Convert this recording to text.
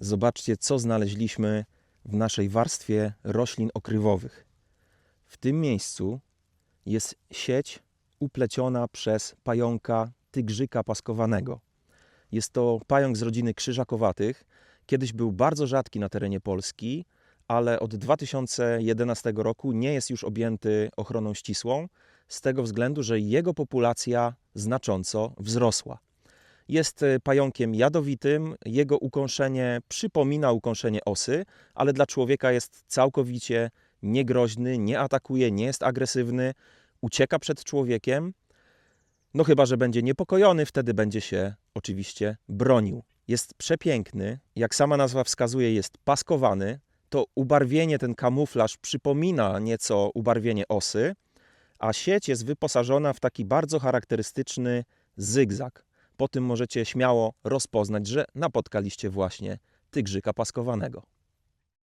Zobaczcie, co znaleźliśmy w naszej warstwie roślin okrywowych. W tym miejscu jest sieć upleciona przez pająka tygrzyka paskowanego. Jest to pająk z rodziny krzyżakowatych. Kiedyś był bardzo rzadki na terenie Polski, ale od 2011 roku nie jest już objęty ochroną ścisłą, z tego względu, że jego populacja znacząco wzrosła. Jest e, pająkiem jadowitym, jego ukąszenie przypomina ukąszenie osy, ale dla człowieka jest całkowicie niegroźny, nie atakuje, nie jest agresywny, ucieka przed człowiekiem. No chyba, że będzie niepokojony, wtedy będzie się oczywiście bronił. Jest przepiękny, jak sama nazwa wskazuje, jest paskowany. To ubarwienie, ten kamuflaż przypomina nieco ubarwienie osy, a sieć jest wyposażona w taki bardzo charakterystyczny zygzak. Po tym możecie śmiało rozpoznać, że napotkaliście właśnie tygrzyka paskowanego.